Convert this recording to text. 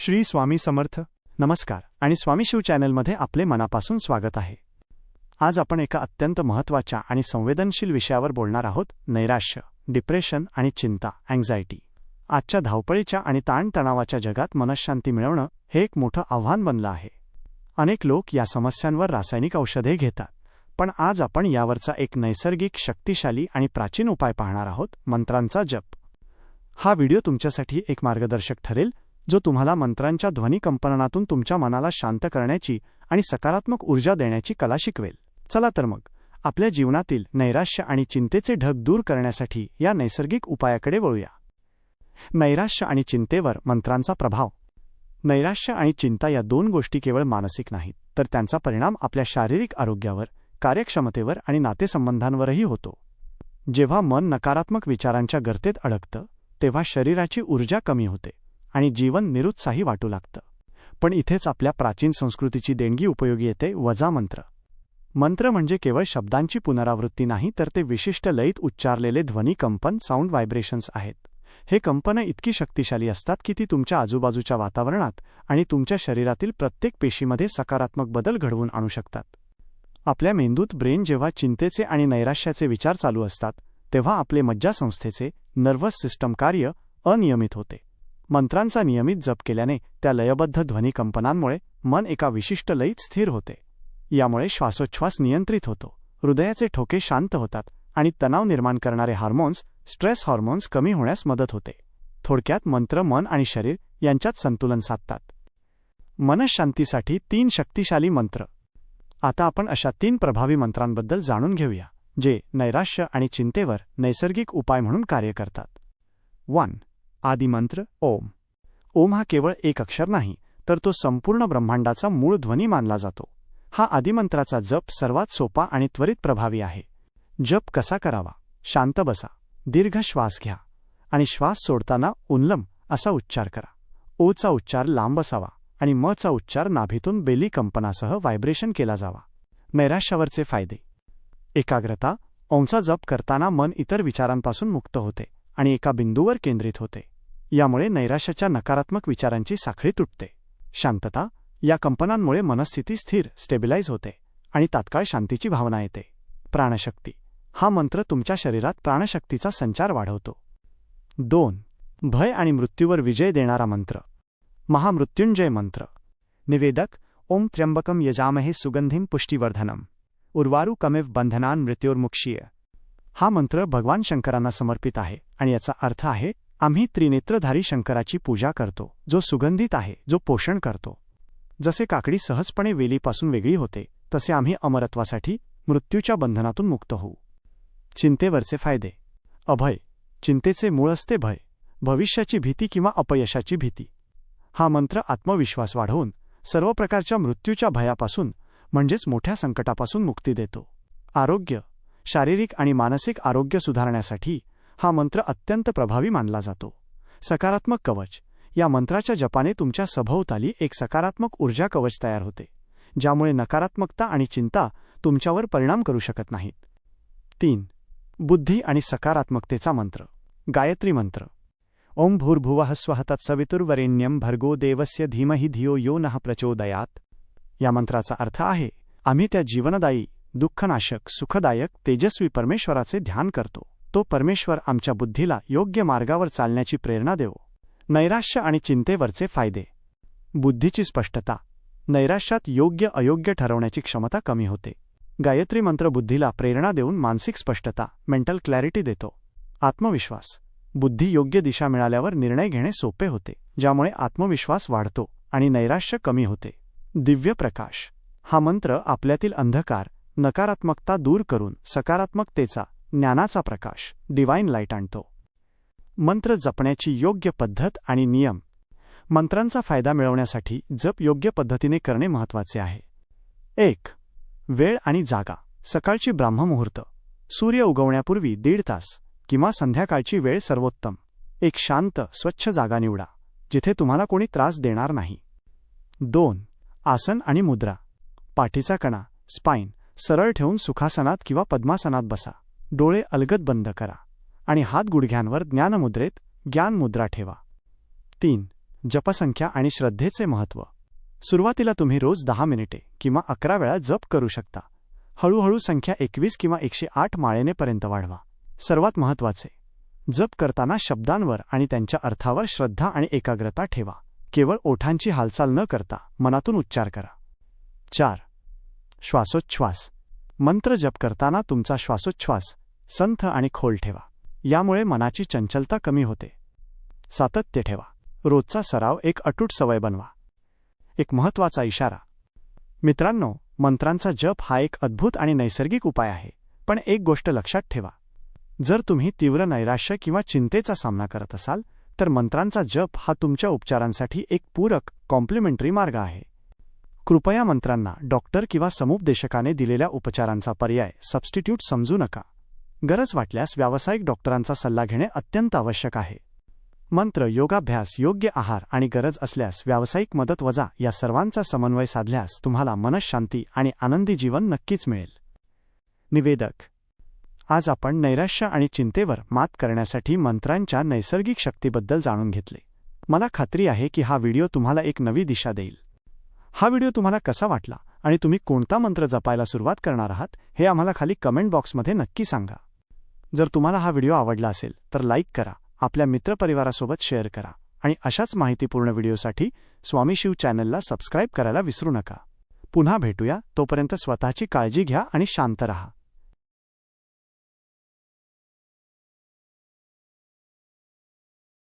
श्री स्वामी समर्थ. नमस्कार. आणि स्वामी शिव चॅनलमध्ये आपले मनापासून स्वागत आहे. आज आपण एका अत्यंत महत्त्वाच्या आणि संवेदनशील विषयावर बोलणार आहोत नैराश्य डिप्रेशन आणि चिंता अँझायटी आजच्या धावपळीच्या आणि ताणतणावाच्या जगात मनशांती मिळवणं हे एक मोठं आव्हान बनलं आहे. अनेक लोक या समस्यांवर रासायनिक औषधे घेतात पण आज आपण यावरचा एक नैसर्गिक शक्तिशाली आणि प्राचीन उपाय पाहणार आहोत मंत्रांचा जप. हा व्हिडिओ तुमच्यासाठी एक मार्गदर्शक ठरेल जो तुम्हाला मंत्रांच्या ध्वनिकंपनातून तुमच्या मनाला शांत करण्याची आणि सकारात्मक ऊर्जा देण्याची कला शिकवेल. चला तर मग आपल्या जीवनातील नैराश्य आणि चिंतेचे ढग दूर करण्यासाठी या नैसर्गिक उपायाकडे वळूया. नैराश्य आणि चिंतेवर मंत्रांचा प्रभाव. नैराश्य आणि चिंता या दोन गोष्टी केवळ मानसिक नाहीत तर त्यांचा परिणाम आपल्या शारीरिक आरोग्यावर कार्यक्षमतेवर आणि नातेसंबंधांवरही होतो. जेव्हा मन नकारात्मक विचारांच्या गर्तेत अडकतं तेव्हा शरीराची ऊर्जा कमी होते. आणि जीवन निरुत्साही वाटू लागतं. पण इथेच आपल्या प्राचीन संस्कृतीची देणगी उपयोगी येते वजा मंत्र. मंत्र म्हणजे केवळ शब्दांची पुनरावृत्ती नाही तर ते विशिष्ट लयीत उच्चारलेले ध्वनी कंपन साऊंड व्हायब्रेशन्स आहेत. हे कंपनं इतकी शक्तिशाली असतात की ती तुमच्या आजूबाजूच्या वातावरणात आणि तुमच्या शरीरातील प्रत्येक पेशीमध्ये सकारात्मक बदल घडवून आणू शकतात. आपल्या मेंदूत ब्रेन जेव्हा चिंतेचे आणि नैराश्याचे विचार चालू असतात तेव्हा आपले मज्जासंस्थेचे नर्व्हस सिस्टम कार्य अनियमित होते. मंत्रांचा नियमित जप केल्याने त्या लयबद्ध ध्वनिकंपनांमुळे मन एका विशिष्ट लयीत स्थिर होते. यामुळे श्वासोच्छ्वास नियंत्रित होतो. हृदयाचे ठोके शांत होतात आणि तणाव निर्माण करणारे हार्मोन्स स्ट्रेस हार्मोन्स कमी होण्यास मदत होते. थोडक्यात मंत्र मन आणि शरीर यांच्यात संतुलन साधतात. मनशांतीसाठी तीन शक्तिशाली मंत्र. आता आपण अशा तीन प्रभावी मंत्रांबद्दल जाणून घेऊया जे नैराश्य आणि चिंतेवर नैसर्गिक उपाय म्हणून कार्य करतात. वन आदिमंत्र ओम. ओम हा केवळ एक अक्षर नाही तर तो संपूर्ण ब्रह्मांडाचा मूळ ध्वनी मानला जातो. हा आदिमंत्राचा जप सर्वात सोपा आणि त्वरित प्रभावी आहे. जप कसा करावा? शांत बसा. दीर्घ श्वास घ्या. आणि श्वास सोडताना उन्लम असा उच्चार करा. ओचा उच्चार लांब असावा आणि मचा उच्चार नाभीतून बेली कंपनासह व्हायब्रेशन केला जावा. नैराश्यावरचे फायदे. एकाग्रता. ओंचा जप करताना मन इतर विचारांपासून मुक्त होते. आणि एका बिंदूवर केंद्रित होते. यामुळे नैराश्याच्या नकारात्मक विचारांची साखळी तुटते. शांतता या कंपनांमुळे मनस्थिती स्थिर स्टेबिलाइज होते आणि तात्काळ शांतीची भावना येते. प्राणशक्ती. हा मंत्र तुमच्या शरीरात प्राणशक्तीचा संचार वाढवतो. दोन. भय आणि मृत्यूवर विजय देणारा मंत्र. महामृत्युंजय मंत्र. निवेदक ओम त्र्यंबकम यजामहे सुगंधिम पुष्टिवर्धनम. उर्वारू कमिव बंधनान मृत्योर्मुक्षीय. हा मंत्र भगवान शंकरांना समर्पित आहे आणि याचा अर्थ आहे आम्ही त्रिनेत्रधारी शंकराची पूजा करतो जो सुगंधित आहे जो पोषण करतो. जसे काकडी सहजपणे वेलीपासून वेगळी होते तसे आम्ही अमरत्वासाठी मृत्यूच्या बंधनातून मुक्त होऊ. चिंतेवरचे फायदे. अभय. चिंतेचे मूळ असते भय भविष्याची भीती किंवा अपयशाची भीती. हा मंत्र आत्मविश्वास वाढवून सर्व प्रकारच्या मृत्यूच्या भयापासून म्हणजेच मोठ्या संकटापासून मुक्ती देतो. आरोग्य. शारीरिक आणि मानसिक आरोग्य सुधारण्यासाठी हा मंत्र अत्यंत प्रभावी मानला जातो. सकारात्मक कवच. या मंत्राच्या जपाने तुमच्या सभोवताली एक सकारात्मक ऊर्जा कवच तयार होते ज्यामुळे नकारात्मकता आणि चिंता तुमच्यावर परिणाम करू शकत नाहीत. तीन. बुद्धी आणि सकारात्मकतेचा मंत्र. गायत्री मंत्र. ओम भूर्भुवः स्वः तत्सवितुर्वरेण्यम भर्गो देवस्य धीमहि धियो यो नः प्रचोदयात. या मंत्राचा अर्थ आहे आम्ही त्या जीवनदायी दुःखनाशक सुखदायक तेजस्वी परमेश्वराचे ध्यान करतो. तो परमेश्वर आमच्या बुद्धीला योग्य मार्गावर चालण्याची प्रेरणा देवो. नैराश्य आणि चिंतेवरचे फायदे. बुद्धीची स्पष्टता. नैराश्यात योग्य अयोग्य ठरवण्याची क्षमता कमी होते. गायत्री मंत्र बुद्धीला प्रेरणा देऊन मानसिक स्पष्टता मेंटल क्लॅरिटी देतो. आत्मविश्वास. बुद्धी योग्य दिशा मिळाल्यावर निर्णय घेणे सोपे होते ज्यामुळे आत्मविश्वास वाढतो आणि नैराश्य कमी होते. दिव्य प्रकाश. हा मंत्र आपल्यातील अंधकार नकारात्मकता दूर करून सकारात्मकतेचा ज्ञानाचा प्रकाश डिवाईन लाइट आणतो. मंत्र जपण्याची योग्य पद्धत आणि नियम. मंत्रांचा फायदा मिळवण्यासाठी जप योग्य पद्धतीने करणे महत्त्वाचे आहे. एक वेळ आणि जागा. सकाळची ब्राह्ममुहूर्त. सूर्य उगवण्यापूर्वी दीड तास किंवा संध्याकाळची वेळ सर्वोत्तम. एक शांत स्वच्छ जागा निवडा जिथे तुम्हाला कोणी त्रास देणार नाही. दोन आसन आणि मुद्रा. पाठीचा कणा स्पाईन सरळ ठेवून सुखासनात किंवा पद्मासनात बसा. डोळे अलगद बंद करा आणि हात गुडघ्यांवर ज्ञानमुद्रेत ज्ञानमुद्रा ठेवा. तीन जपसंख्या आणि श्रद्धेचे महत्त्व सुरुवातीला तुम्ही रोज दहा मिनिटे किंवा अकरा वेळा जप करू शकता. हळूहळू संख्या एकवीस किंवा एकशे आठ माळेनेपर्यंत वाढवा. सर्वात महत्त्वाचे जप करताना शब्दांवर आणि त्यांच्या अर्थावर श्रद्धा आणि एकाग्रता ठेवा. केवळ ओठांची हालचाल न करता मनातून उच्चार करा. चार श्वासोच्छ्वास. मंत्र जप करताना तुमचा श्वासोच्छ्वास संथ आणि खोल ठेवा. यामुळे मनाची चंचलता कमी होते. सातत्य ठेवा. रोजचा सराव एक अटूट सवय बनवा. एक महत्त्वाचा इशारा. मित्रांनो मंत्रांचा जप हा एक अद्भुत आणि नैसर्गिक उपाय आहे पण एक गोष्ट लक्षात ठेवा. जर तुम्ही तीव्र नैराश्य किंवा चिंतेचा सामना करत असाल तर मंत्रांचा जप हा तुमच्या उपचारांसाठी एक पूरक कॉम्प्लिमेंटरी मार्ग आहे. कृपया मंत्रांना डॉक्टर किंवा समुपदेशकाने दिलेल्या उपचारांचा पर्याय सबस्टिट्यूट समजू नका. गरज वाटल्यास व्यावसायिक डॉक्टरांचा सल्ला घेणे अत्यंत आवश्यक आहे. मंत्र योगाभ्यास योग्य आहार आणि गरज असल्यास व्यावसायिक मदत वजा या सर्वांचा समन्वय साधल्यास तुम्हाला मनशांती आणि आनंदी जीवन नक्कीच मिळेल. निवेदक. आज आपण नैराश्य आणि चिंतेवर मात करण्यासाठी मंत्रांच्या नैसर्गिक शक्तीबद्दल जाणून घेतले. मला खात्री आहे की हा व्हिडिओ तुम्हाला एक नवी दिशा देईल. हा व्हिडिओ तुम्हाला कसा वाटला आणि तुम्ही कोणता मंत्र जपायला सुरुवात करणार आहात हे आम्हाला खाली कमेंट बॉक्समध्ये नक्की सांगा. जर तुम्हाला हा व्हिडिओ आवडला असेल तर लाईक करा आपल्या मित्रपरिवारासोबत शेअर करा आणि अशाच माहितीपूर्ण व्हिडिओसाठी स्वामी शिव चॅनलला सबस्क्राईब करायला विसरू नका. पुन्हा भेटूया तोपर्यंत स्वतःची काळजी घ्या आणि शांत रहा.